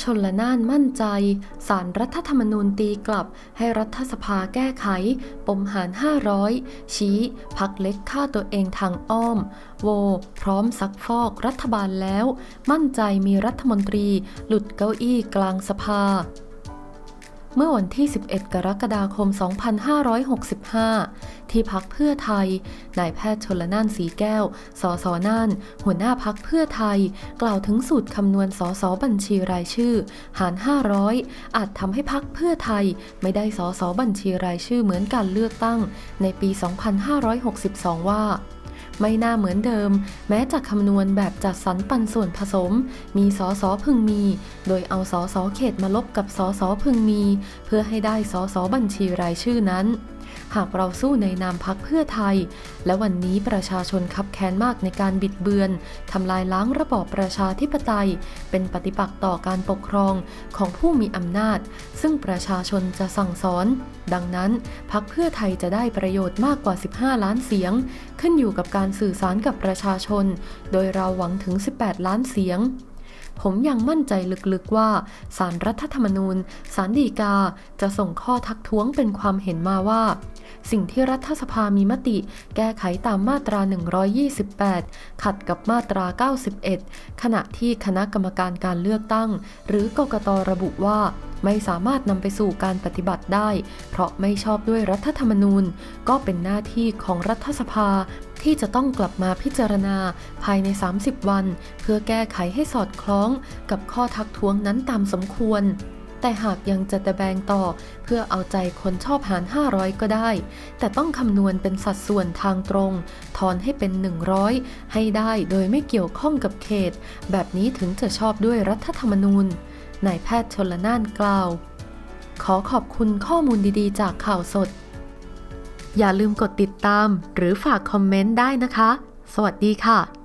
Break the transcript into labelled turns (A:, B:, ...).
A: ชนละนานมั่นใจ สารรัฐธรรมนูญตีกลับ ให้รัฐสภาแก้ไข ปมหาร 500 ชี้ พักเล็กฆ่าตัวเองทางอ้อม โว พร้อมซักฟอกรัฐบาลแล้ว มั่นใจมีรัฐมนตรี หลุดเก้าอี้กลางสภา เมื่อวันที่ 11 กรกฎาคม 2565 ที่พักเพื่อไทย นายแพทย์ชนละนานสีแก้ว สสน่าน หัวหน้าพักเพื่อไทย กล่าวถึงสูตรคำนวณสสบัญชีรายชื่อ หาร 500 อาจทำให้พักเพื่อไทย ไม่ได้สสบัญชีรายชื่อเหมือนการเลือกตั้งในปี 2562 ว่า ไม่น่าเหมือนเดิม แม้จะคำนวณแบบจัดสรรปันส่วนผสม มีสอสอพึงมี โดยเอาสอสอเขตมาลบกับสอสอพึงมี เพื่อให้ได้สอสอบัญชีรายชื่อนั้น หากเราสู้ในนามพักเพื่อไทย และวันนี้ประชาชนคับแค้นมากในการบิดเบือนทำลายล้างระบอบประชาธิปไตย เป็นปฏิปักษ์ต่อการปกครองของผู้มีอำนาจ ซึ่งประชาชนจะสั่งสอน ดังนั้นพักเพื่อไทยจะได้ประโยชน์มากกว่า 15 ล้านเสียง ขึ้นอยู่กับการสื่อสารกับประชาชน โดยเราหวังถึง 18 ล้านเสียงผมยังมั่นใจลึกๆว่าสารรัฐธรรมนูญ สารดีกา จะส่งข้อทักท้วงเป็นความเห็นมาว่า สิ่งที่รัฐสภามีมติ แก้ไขตามมาตรา 128 ขัดกับมาตรา 91 ขณะที่คณะกรรมการการเลือกตั้ง หรือกกตระบุว่าไม่สามารถนำไปสู่การปฏิบัติได้ เพราะไม่ชอบด้วยรัฐธรรมนูญ ก็เป็นหน้าที่ของรัฐสภาที่จะต้องกลับมาพิจารณาภายใน 30 วัน เพื่อแก้ไขให้สอดคล้องกับข้อทักท้วงนั้นตามสมควร แต่หากยังจะตะแบงต่อ เพื่อเอาใจคนชอบหาร 500 ก็ได้ แต่ต้องคำนวณเป็นสัดส่วนทางตรง ทอนให้เป็น 100 ให้ได้โดยไม่เกี่ยวข้องกับเขต แบบนี้ถึงจะชอบด้วยรัฐธรรมนูญนายแพทย์ชนละนานกล่าว ขอขอบคุณข้อมูลดีๆ จากข่าวสด อย่าลืมกดติดตาม หรือฝากคอมเมนต์ได้นะคะ สวัสดีค่ะ